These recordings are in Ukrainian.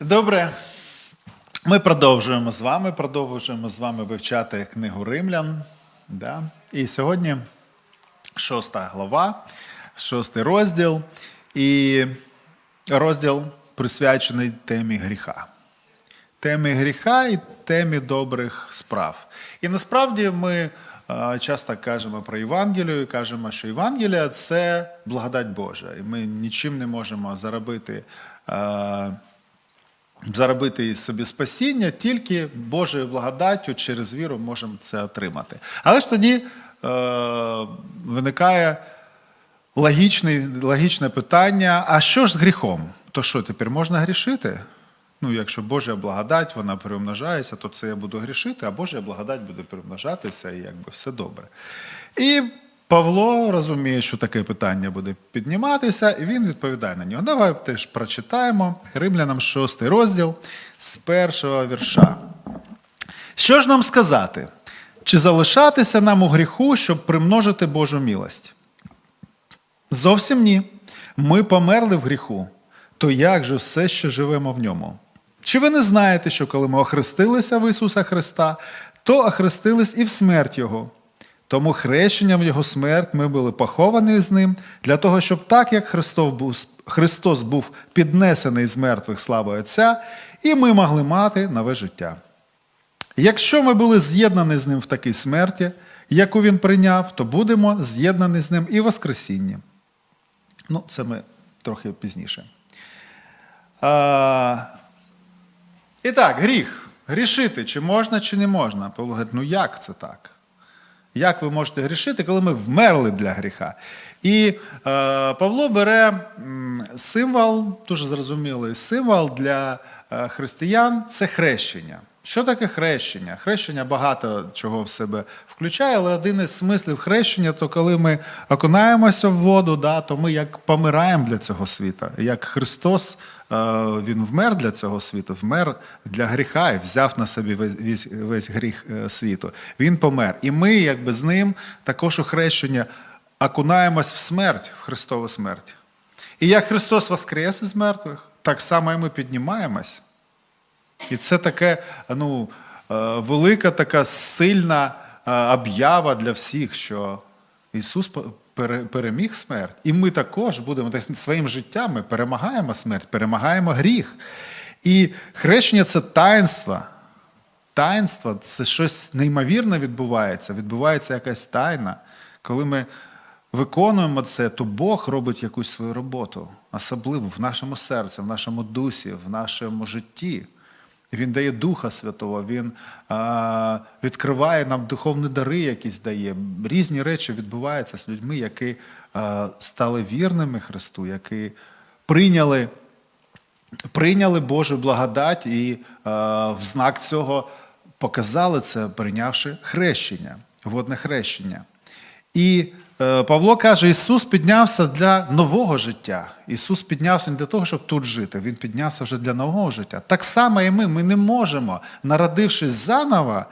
Добре. Ми продовжуємо з вами, продовжуємо з вами вивчати книгу Римлян. Да? І сьогодні шоста глава, шостий розділ. І розділ присвячений темі гріха. Темі гріха і темі добрих справ. І насправді ми е, часто кажемо про Євангелію і кажемо, що Євангелія це благодать Божа. І ми нічим не можемо заробити. Заробити собі спасіння, тільки Божою благодаттю через віру можемо це отримати. Але ж тоді е, виникає логічний, логічне питання: а що ж з гріхом? То що, тепер можна грішити? Ну, якщо Божа благодать, вона перемножається, то це я буду грішити, а Божа благодать буде перемножатися, і якби все добре. І Павло розуміє, що таке питання буде підніматися, і він відповідає на нього. Давай теж прочитаємо Римлянам 6 розділ з першого вірша. Що ж нам сказати? Чи залишатися нам у гріху, щоб примножити Божу милость? Зовсім ні. Ми померли в гріху, то як же все ще живемо в ньому? Чи ви не знаєте, що коли ми охрестилися в Ісуса Христа, то охрестились і в смерть Його? Тому хрещенням Його смерть ми були поховані з Ним, для того, щоб так, як Христос був, Христос був піднесений з мертвих славою Отця, і ми могли мати нове життя. Якщо ми були з'єднані з ним в такій смерті, яку він прийняв, то будемо з'єднані з ним і в Воскресінні. Ну, це ми трохи пізніше. А, і так, гріх. Грішити, чи можна, чи не можна. Павло говорить, ну як це так? Як ви можете грішити, коли ми вмерли для гріха? І е, Павло бере символ, дуже зрозумілий символ для е, християн це хрещення. Що таке хрещення? Хрещення багато чого в себе включає, але один із смислів хрещення, то коли ми окунаємося в воду, да, то ми як помираємо для цього світу. Як Христос е, Він вмер для цього світу, вмер для гріха і взяв на собі весь, весь, гріх е, світу. Він помер. І ми, якби з ним, також у хрещення окунаємось в смерть, в Христову смерть. І як Христос воскрес із мертвих, так само і ми піднімаємось. І це таке ну, е, велика, така сильна об'ява для всіх, що Ісус пере- переміг смерть. І ми також будемо тобто своїм життям ми перемагаємо смерть, перемагаємо гріх. І хрещення це таїнство. Таїнство це щось неймовірне відбувається, відбувається якась тайна. Коли ми виконуємо це, то Бог робить якусь свою роботу, особливо в нашому серці, в нашому дусі, в нашому житті. Він дає Духа Святого, Він а, відкриває нам духовні дари, якісь дає. Різні речі відбуваються з людьми, які а, стали вірними Христу, які прийняли, прийняли Божу благодать і е, в знак цього показали це, прийнявши хрещення, водне хрещення. І Павло каже: Ісус піднявся для нового життя. Ісус піднявся не для того, щоб тут жити. Він піднявся вже для нового життя. Так само і ми. Ми не можемо, народившись заново,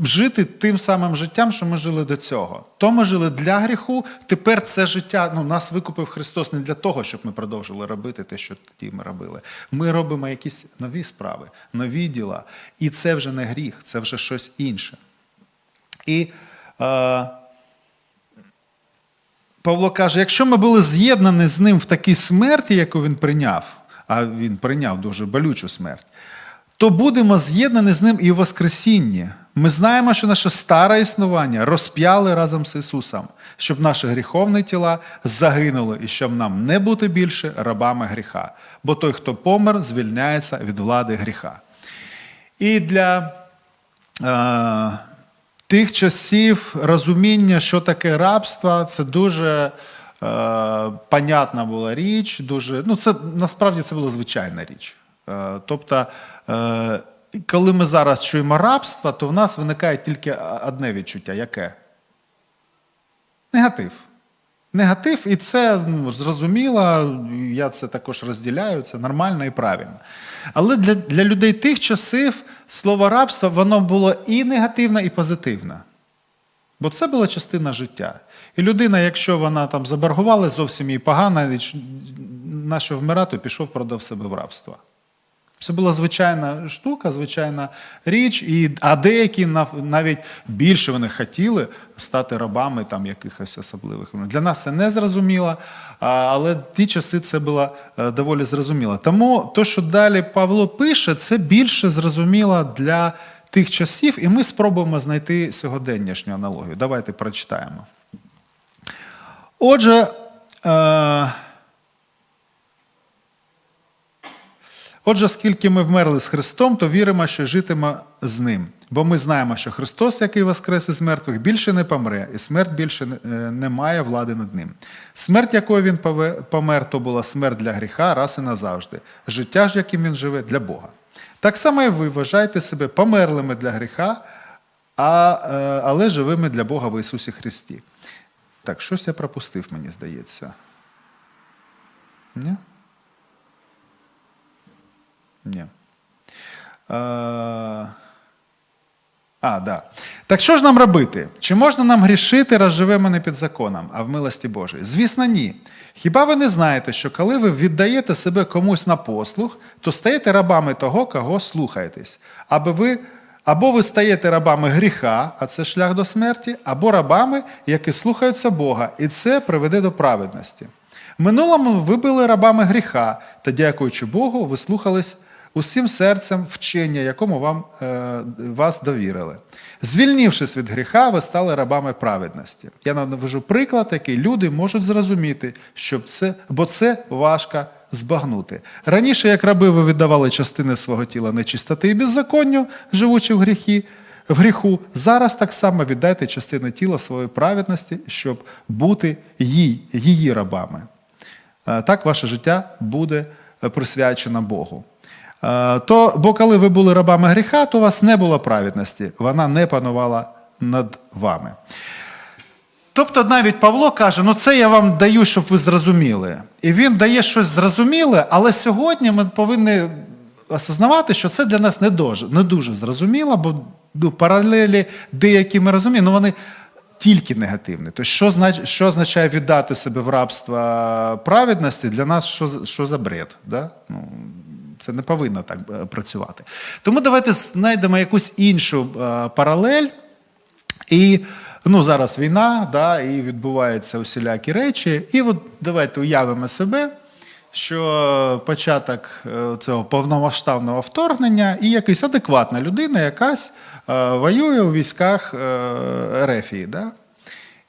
жити тим самим життям, що ми жили до цього. То ми жили для гріху. Тепер це життя. Ну, нас викупив Христос не для того, щоб ми продовжили робити те, що тоді ми робили. Ми робимо якісь нові справи, нові діла. І це вже не гріх, це вже щось інше. І е, Павло каже: якщо ми були з'єднані з ним в такій смерті, яку він прийняв, а він прийняв дуже болючу смерть, то будемо з'єднані з ним і в Воскресінні. Ми знаємо, що наше старе існування розп'яли разом з Ісусом, щоб наші гріховні тіла загинули і щоб нам не бути більше рабами гріха. Бо той, хто помер, звільняється від влади гріха. І для е, тих часів розуміння, що таке рабство, це дуже е, понятна була річ. Дуже, ну, це насправді це була звичайна річ. Е, тобто, е, коли ми зараз чуємо рабство, то в нас виникає тільки одне відчуття яке? Негатив. Негатив, і це ну, зрозуміло, я це також розділяю, це нормально і правильно. Але для, для людей тих часів слово рабство воно було і негативне, і позитивне. Бо це була частина життя. І людина, якщо вона там заборгувала зовсім їй погано, і ч- на вмирати, пішов, продав себе в рабство. Це була звичайна штука, звичайна річ, і, а деякі нав- навіть більше вони хотіли стати рабами там якихось особливих. Для нас це не зрозуміло, але ті часи це було е, доволі зрозуміло. Тому то, що далі Павло пише, це більше зрозуміло для тих часів, і ми спробуємо знайти сьогоденнішню аналогію. Давайте прочитаємо. Отже, е, Отже, скільки ми вмерли з Христом, то віримо, що житиме з Ним. Бо ми знаємо, що Христос, який воскрес із мертвих, більше не помре, і смерть більше не- е, має влади над ним. Смерть, якою він помер, то була смерть для гріха раз і назавжди. Життя ж, яким він живе, для Бога. Так само і ви вважаєте себе померлими для гріха, а, е, але живими для Бога в Ісусі Христі. Так, щось я пропустив, мені здається. Ні? Ні. Е, А, да. Так що ж нам робити? Чи можна нам грішити, раз живемо не під законом, а в милості Божій? Звісно, ні. Хіба ви не знаєте, що коли ви віддаєте себе комусь на послуг, то стаєте рабами того, кого слухаєтесь, аби ви. Або ви стаєте рабами гріха, а це шлях до смерті, або рабами, які слухаються Бога, і це приведе до праведності. Минулому ви були рабами гріха, та, дякуючи Богу, ви слухались усім серцем вчення, якому вам, е, вас довірили. Звільнившись від гріха, ви стали рабами праведності. Я навожу приклад, який люди можуть зрозуміти, щоб це, бо це важко збагнути. Раніше, як раби, ви віддавали частини свого тіла нечистоти і беззаконню, живучи в гріхі, в гріху, зараз так само віддайте частину тіла своєї праведності, щоб бути їй, її рабами. Е, Так ваше життя буде е, присвячено Богу. Е, То, бо коли ви були рабами гріха, то у вас не було праведності, вона не панувала над вами. Тобто навіть Павло каже, ну це я вам даю, щоб ви зрозуміли. І він дає щось зрозуміле, але сьогодні ми повинні осознавати, що це для нас не дуже, не дуже зрозуміло, бо ну, паралелі деякі ми розуміємо, ну вони тільки негативні. Тобто, що, знач, що означає віддати себе в рабство праведності, для нас що, що за бред? Да? Ну, це не повинно так е, працювати. Тому давайте знайдемо якусь іншу е, паралель. І ну, зараз війна, да, і відбуваються усілякі речі. І от давайте уявимо себе, що початок е, цього повномасштабного вторгнення і якась адекватна людина, якась воює у військах е, Рефії. Да?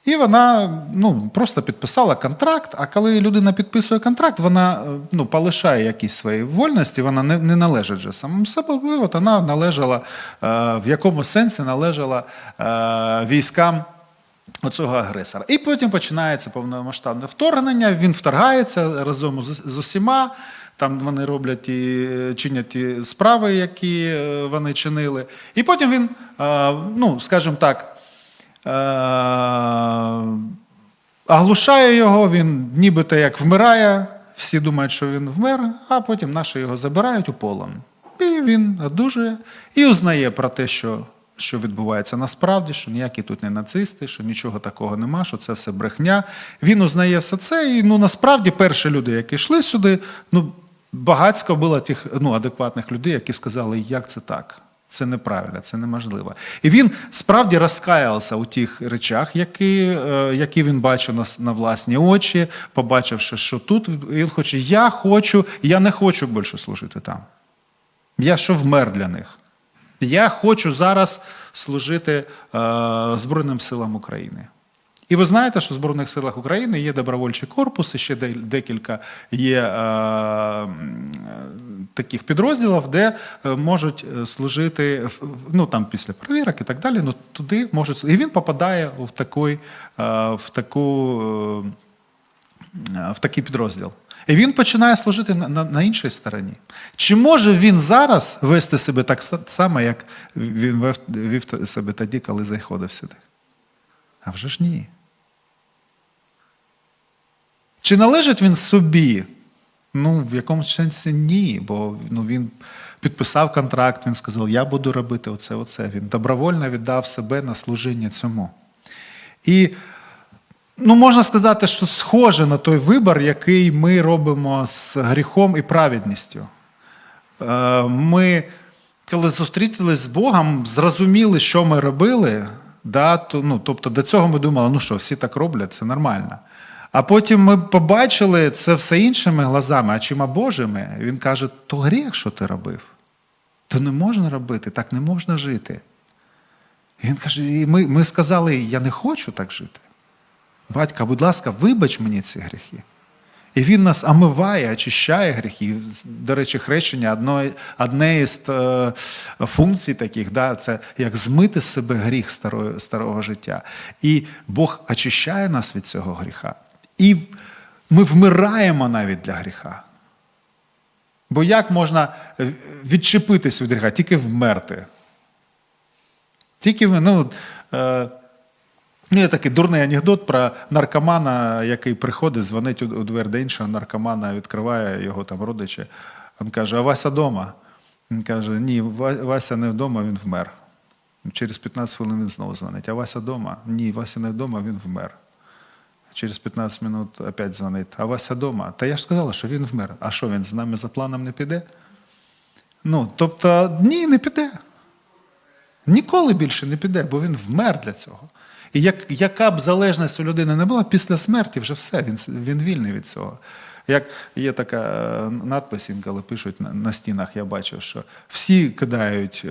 І вона ну, просто підписала контракт. А коли людина підписує контракт, вона е, ну, полишає якісь свої вольності, вона не, не належить же самому собі. От вона належала, е, в якому сенсі належала е, військам оцього агресора. І потім починається повномасштабне вторгнення. Він вторгається разом з, усіма. Там вони роблять ті, чинять ті справи, які вони чинили. І потім він, ну, скажімо так, оглушає його, він нібито як вмирає, всі думають, що він вмер, а потім наші його забирають у полон. І він одужує і узнає про те, що, що відбувається насправді, що ніякі тут не нацисти, що нічого такого нема, що це все брехня. Він узнає все це, і ну насправді перші люди, які йшли сюди, ну багатько було тих ну, адекватних людей, які сказали, як це так. Це неправильно, це неможливо. І він справді розкаявся у тих речах, які, е, які він бачив на, на власні очі, побачивши, що тут він хоче, я хочу, я не хочу більше служити там. Я що вмер для них. Я хочу зараз служити е, Збройним силам України. І ви знаєте, що в Збройних силах України є добровольчий корпус, і ще декілька є е, е, таких підрозділів, де е, можуть е, служити ну, там, після перевірок і так далі. Ну, туди можуть, і він попадає в, такий, е, в, таку, в такий підрозділ. І він починає служити на, на, на іншій стороні. Чи може він зараз вести себе так само, як він вев, вів себе тоді, коли заходив сюди? А вже ж ні. Чи належить він собі? Ну, в якомусь сенсі ні, бо ну, він підписав контракт, він сказав, я буду робити оце, оце. Він добровольно віддав себе на служіння цьому. І ну, можна сказати, що схоже на той вибір, який ми робимо з гріхом і праведністю. е, ми, коли зустрілися з Богом, зрозуміли, що ми робили. Да, то, ну, тобто до цього ми думали, ну що, всі так роблять, це нормально. А потім ми побачили це все іншими глазами, очима Божими. Він каже: то гріх, що ти робив. То не можна робити, так не можна жити. І він каже: і ми, ми сказали, я не хочу так жити. Батька, будь ласка, вибач мені ці гріхи. І він нас омиває, очищає гріхи. До речі, хрещення одно, одне із е, функцій таких, да, це як змити з себе гріх старого, старого життя. І Бог очищає нас від цього гріха. І ми вмираємо навіть для гріха. Бо як можна відчепитись від гріха? Тільки вмерти. Тільки ну, е, ну, є такий дурний анекдот про наркомана, який приходить, дзвонить у двері до іншого наркомана, відкриває його там родичі. Він каже: А Вася вдома? Він каже: Ні, Вася не вдома, він вмер. Через 15 хвилин він знову дзвонить. А Вася вдома? Ні, Вася не вдома, він вмер. Через 15 минут опять дзвонить. А Вася вдома? Та я ж сказала, що він вмер. А що, він з нами за планом не піде? Ну, тобто, ні, не піде. Ніколи більше не піде, бо він вмер для цього. І як, яка б залежність у людини не була, після смерті вже все, він, він вільний від цього. Як є така е, надпис, інколи пишуть на, на стінах, я бачив, що всі кидають е,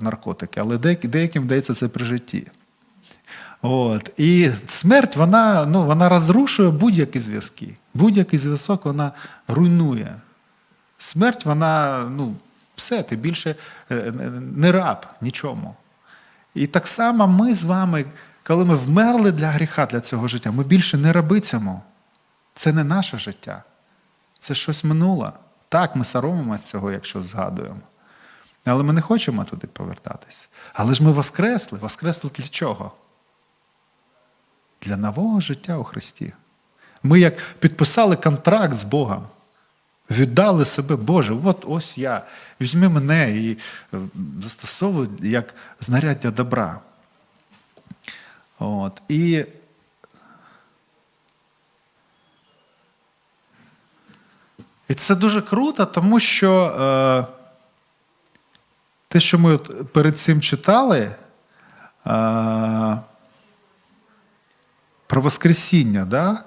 наркотики, але деяким вдається це при житті. От. І смерть вона, ну, вона розрушує будь-які зв'язки. Будь-який зв'язок вона руйнує. Смерть, вона, ну, все, ти більше е, не раб нічому. І так само ми з вами, коли ми вмерли для гріха, для цього життя, ми більше не раби цьому. Це не наше життя. Це щось минуле. Так, ми соромимося цього, якщо згадуємо. Але ми не хочемо туди повертатись. Але ж ми воскресли. Воскресли для чого? Для нового життя у Христі. Ми як підписали контракт з Богом. Віддали себе, Боже, от ось я. Візьми мене і е, застосовуй як знаряддя добра. От. І І це дуже круто, тому що е, те, що ми от перед цим читали, е, про Воскресіння, да?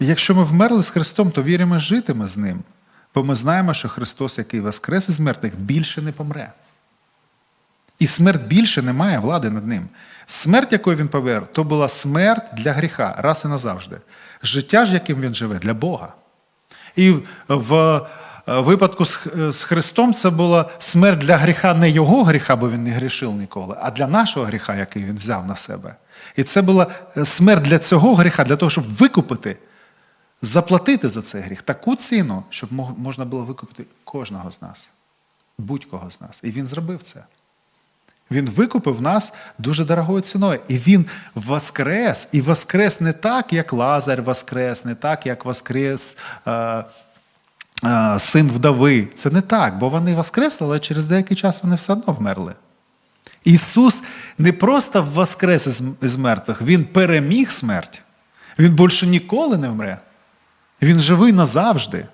Якщо ми вмерли з Христом, то віримо житиме з Ним. Бо ми знаємо, що Христос, який воскрес із мертвих, більше не помре. І смерть більше не має влади над ним. Смерть, якою він повер, то була смерть для гріха, раз і назавжди. Життя ж, яким він живе, для Бога. І в випадку з Христом це була смерть для гріха, не його гріха, бо він не грішив ніколи, а для нашого гріха, який він взяв на себе. І це була е, смерть для цього гріха, для того, щоб викупити, заплатити за цей гріх таку ціну, щоб можна було викупити кожного з нас, будь-кого з нас. І він зробив це. Він викупив нас дуже дорогою ціною. І він воскрес. І воскрес не так, як Лазар воскрес, не так, як воскрес е, е, син вдови. Це не так, бо вони воскресли, але через деякий час вони все одно вмерли. Ісус не просто воскрес із, мертвих, Він переміг смерть. Він більше ніколи не вмре. Він живий назавжди.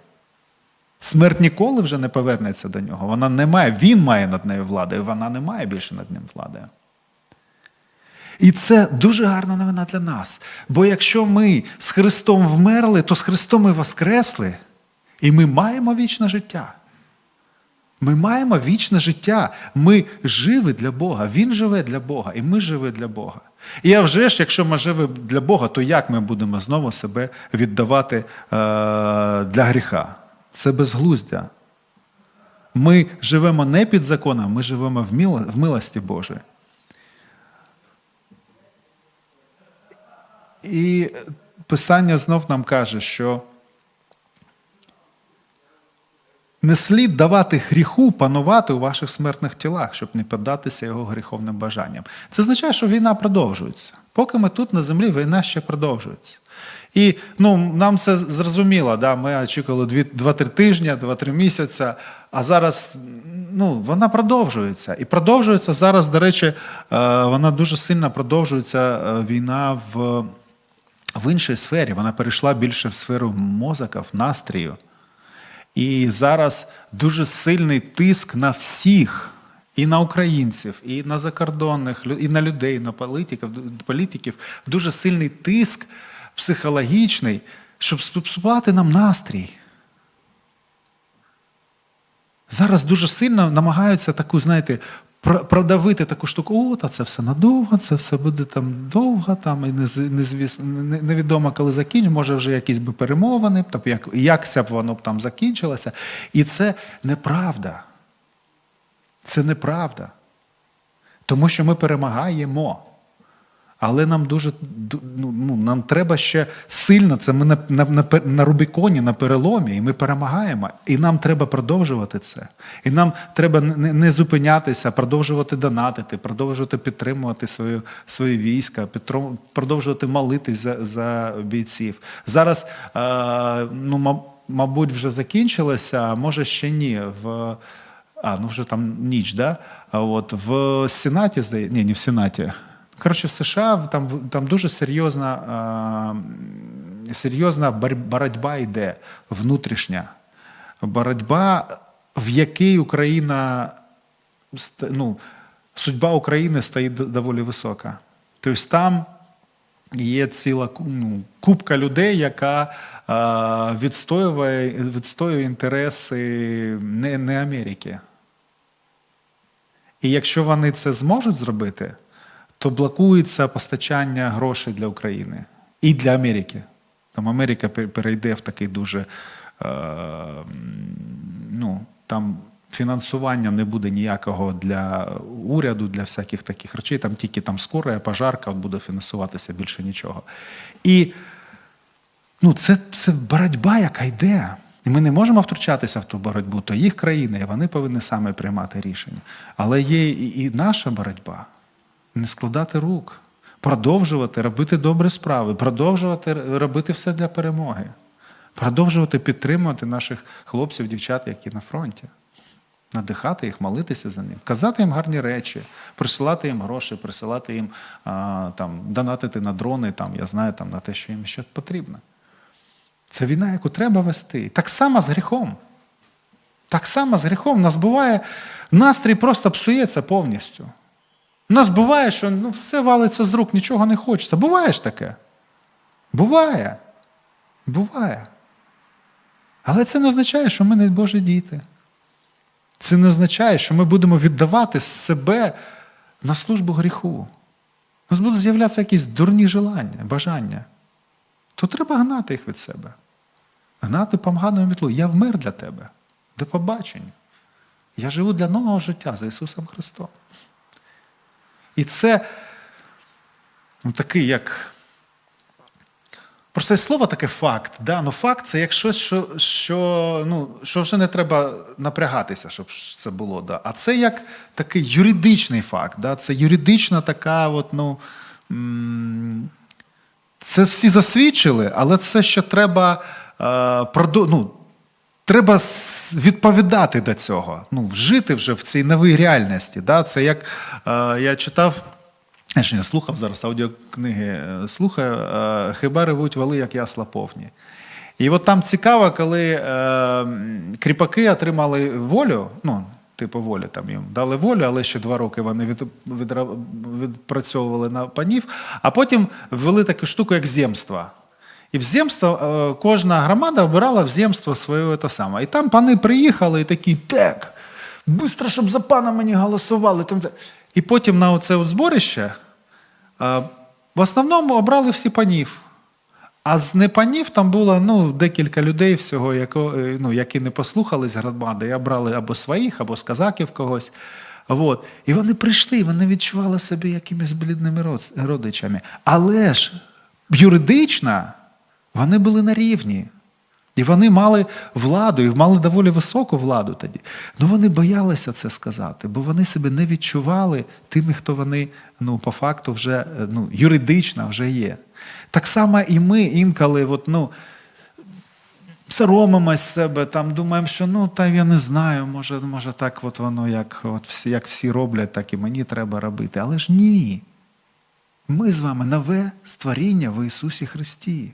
Смерть ніколи вже не повернеться до нього. Вона не має, він має над нею владу, і вона не має більше над ним влади. І це дуже гарна новина для нас. Бо якщо ми з Христом вмерли, то з Христом ми воскресли, і ми маємо вічне життя. Ми маємо вічне життя. Ми живі для Бога. Він живе для Бога, і ми живі для Бога. І а вже ж, якщо ми живі для Бога, то як ми будемо знову себе віддавати е, для гріха? Це безглуздя. Ми живемо не під законом, ми живемо в, мило, в милості Божої. І Писання знов нам каже, що не слід давати гріху панувати у ваших смертних тілах, щоб не піддатися його гріховним бажанням. Це означає, що війна продовжується. Поки ми тут на землі, війна ще продовжується. І ну, нам це зрозуміло, да? ми очікували 2-3 тижні, 2-3 місяці, а зараз ну, вона продовжується. І продовжується зараз, до речі, е, вона дуже сильно продовжується е, війна в в іншій сфері. Вона перейшла більше в сферу мозока, в настрію. І зараз дуже сильний тиск на всіх, і на українців, і на закордонних, і на людей, на політиків, політиків. Дуже сильний тиск психологічний, щоб спсувати нам настрій. Зараз дуже сильно намагаються таку, знаєте, продавити таку штуку, о, та це все надовго, це все буде там довго, там і незвісно, невідомо, коли закінчить, може вже якісь би перемовини, тобто як, якся б воно б там закінчилося. І це неправда. Це неправда. Тому що ми перемагаємо. Але нам дуже ну, ну, нам треба ще сильно. Це ми на, на, на, Рубіконі, на переломі, і ми перемагаємо. І нам треба продовжувати це. І нам треба не, не зупинятися, продовжувати донатити, продовжувати підтримувати свою, свої війська, підтро- продовжувати молитись за, за бійців. Зараз, е, ну, ма- мабуть, вже закінчилося, а може ще ні. В, а, ну вже там ніч, да? А от в Сенаті, здається, ні, не в Сенаті. Коротше, в США там, там дуже серйозна, а, серйозна боротьба йде внутрішня. Боротьба, в якій Україна, ну, судьба України д- доволі висока. Тобто там є ціла ну, купка людей, яка а, відстоює, відстоює інтереси не, не Америки. І якщо вони це зможуть зробити, то блокується постачання грошей для України і для Америки. Там Америка перейде в такий дуже е, ну, там фінансування не буде ніякого для уряду, для всяких таких речей. Там тільки там скора, пожарка буде фінансуватися більше нічого. І ну, це, це боротьба, яка йде. І ми не можемо втручатися в ту боротьбу, то їх країни, і вони повинні саме приймати рішення. Але є і, і наша боротьба не складати рук, продовжувати робити добрі справи, продовжувати робити все для перемоги, продовжувати підтримувати наших хлопців, дівчат, які на фронті. Надихати їх, молитися за них, казати їм гарні речі, присилати їм гроші, присилати їм а, там, донатити на дрони, там, я знаю, там, на те, що їм ще потрібно. Це війна, яку треба вести. Так само з гріхом. Так само з гріхом. Нас буває, настрій просто псується повністю. У нас буває, що ну, все валиться з рук, нічого не хочеться. Буває ж таке. Буває. Буває. Але це не означає, що ми не Божі діти. Це не означає, що ми будемо віддавати себе на службу гріху. У нас будуть з'являтися якісь дурні желання, бажання. То треба гнати їх від себе. Гнати помганою мітлу. Я вмер для тебе. До побачення. Я живу для нового життя за Ісусом Христом. І це ну, такий, як. Просто це слово таке факт. Да? Ну, факт це як щось, що, що, ну, що вже не треба напрягатися, щоб це було. Да? А це як такий юридичний факт. Да? Це юридична така, от, ну, це всі засвідчили, але це ще треба е, продо- ну, треба відповідати до цього. Ну, жити вже в цій новій реальності. Да? Це як е, я читав. Я слухав зараз аудіокниги, е, слухаю, е, хіба ревуть вали, як ясла повні. І от там цікаво, коли е, кріпаки отримали волю, ну, типу волі там їм дали волю, але ще два роки вони від, відра- відпрацьовували на панів, а потім ввели таку штуку, як земство. І в земство е, кожна громада обирала в земство своє те саме. І там пани приїхали і такі, так, швидко, щоб за пана мені голосували. І потім на оце от зборище е, в основному обрали всі панів. А з непанів там було ну, декілька людей всього, яко, е, ну, які не послухались громади, і обрали або своїх, або з казаків когось. От. І вони прийшли, вони відчували себе якимись блідними родичами. Але ж юридично вони були на рівні. І вони мали владу, і мали доволі високу владу тоді. Ну вони боялися це сказати, бо вони себе не відчували тими, хто вони ну, по факту вже е, ну, юридично вже є. Так само і ми інколи, от, ну, соромимось себе, там думаємо, що ну та я не знаю, може, може так от воно, як, от всі, як всі роблять, так і мені треба робити. Але ж ні. Ми з вами нове створіння в Ісусі Христі.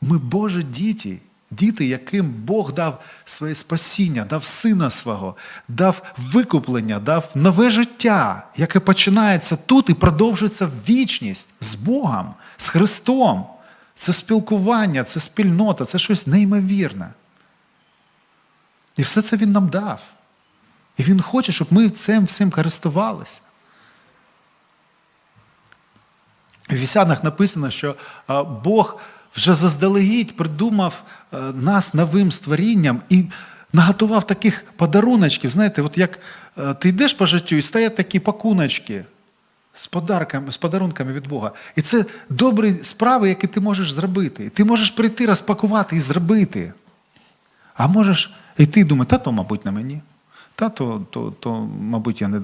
Ми Божі діти, діти, яким Бог дав своє спасіння, дав сина свого, дав викуплення, дав нове життя, яке починається тут і продовжується в вічність з Богом, з Христом. Це спілкування, це спільнота, це щось неймовірне. І все це Він нам дав. І Він хоче, щоб ми цим всім користувалися. В Вісянах написано, що Бог вже заздалегідь придумав е, нас новим створінням і наготував таких подаруночків. Знаєте, от як е, ти йдеш по життю і стоять такі пакуночки з подарками, з подарунками від Бога. І це добрі справи, які ти можеш зробити. Ти можеш прийти, розпакувати і зробити. А можеш йти і думати, та то, мабуть, на мені. Та то, то, то мабуть, я не,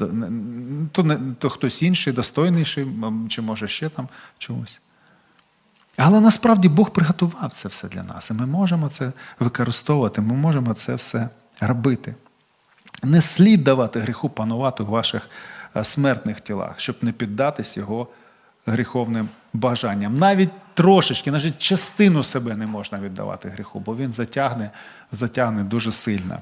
то, не то хтось інший, достойніший, чи може ще там чомусь. Але насправді Бог приготував це все для нас, і ми можемо це використовувати, ми можемо це все робити. Не слід давати гріху панувати у ваших е, смертних тілах, щоб не піддатись його гріховним бажанням. Навіть трошечки, навіть частину себе не можна віддавати гріху, бо він затягне, затягне дуже сильно.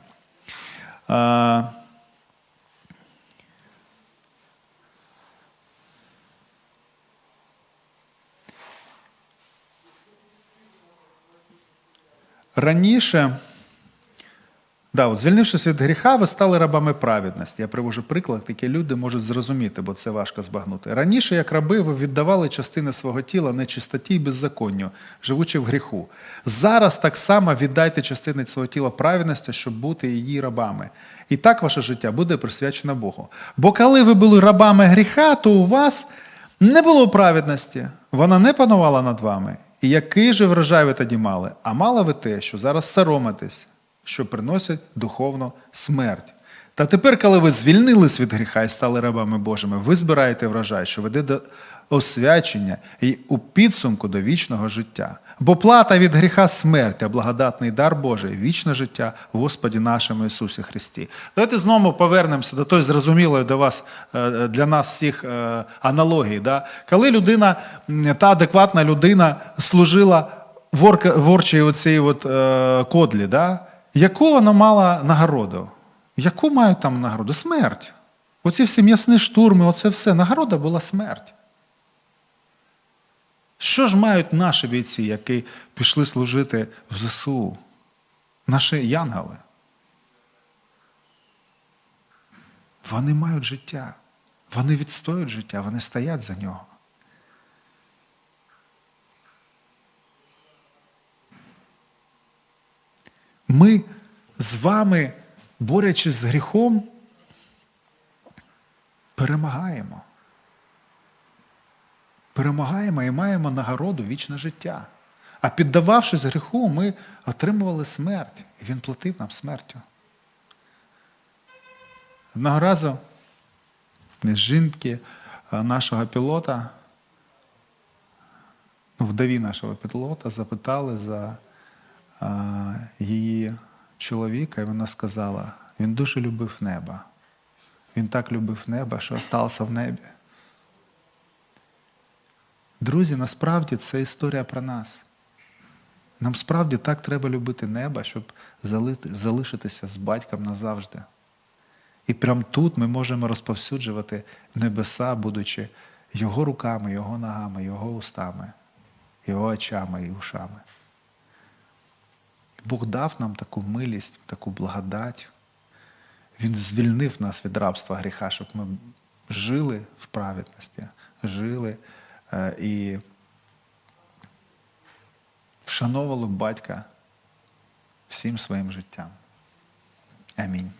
Раніше, да, от, звільнившись від гріха, ви стали рабами праведності. Я привожу приклад, який люди можуть зрозуміти, бо це важко збагнути. Раніше, як раби, ви віддавали частини свого тіла нечистоті і беззаконню, живучи в гріху. Зараз так само віддайте частини свого тіла праведності, щоб бути її рабами. І так ваше життя буде присвячено Богу. Бо коли ви були рабами гріха, то у вас не було праведності, вона не панувала над вами. І який же врожай ви тоді мали? А мали ви те, що зараз соромитесь, що приносять духовну смерть. Та тепер, коли ви звільнились від гріха і стали рабами Божими, ви збираєте врожай, що веде до освячення і у підсумку до вічного життя. Бо плата від гріха смерть, а благодатний дар Божий вічне життя в Господі нашому Ісусі Христі. Давайте знову повернемося до той зрозумілої до вас е, для нас всіх е, аналогії. Да? Коли людина, та адекватна людина служила ворчій оцій от, е, кодлі, да? яку вона мала нагороду? Яку мають там нагороду? Смерть. Оці всі м'ясні штурми, оце все. Нагорода була смерть. Що ж мають наші бійці, які пішли служити в ЗСУ? Наші янгали? Вони мають життя. Вони відстоюють життя, вони стоять за нього. Ми з вами, борючись з гріхом, перемагаємо. Перемагаємо і маємо нагороду вічне життя. А піддававшись гріху, ми отримували смерть. І він платив нам смертю. Одного разу жінки е, нашого пілота, ну, вдові нашого пілота, запитали за е, її чоловіка, і вона сказала, він дуже любив небо. Він так любив небо, що стався в небі. Друзі, насправді це історія про нас. Нам справді так треба любити небо, щоб залишитися з батьком назавжди. І прямо тут ми можемо розповсюджувати небеса, будучи його руками, його ногами, його устами, його очами і ушами. Бог дав нам таку милість, таку благодать. Він звільнив нас від рабства гріха, щоб ми жили в праведності, жили і вшановували батька всім своїм життям. Амінь.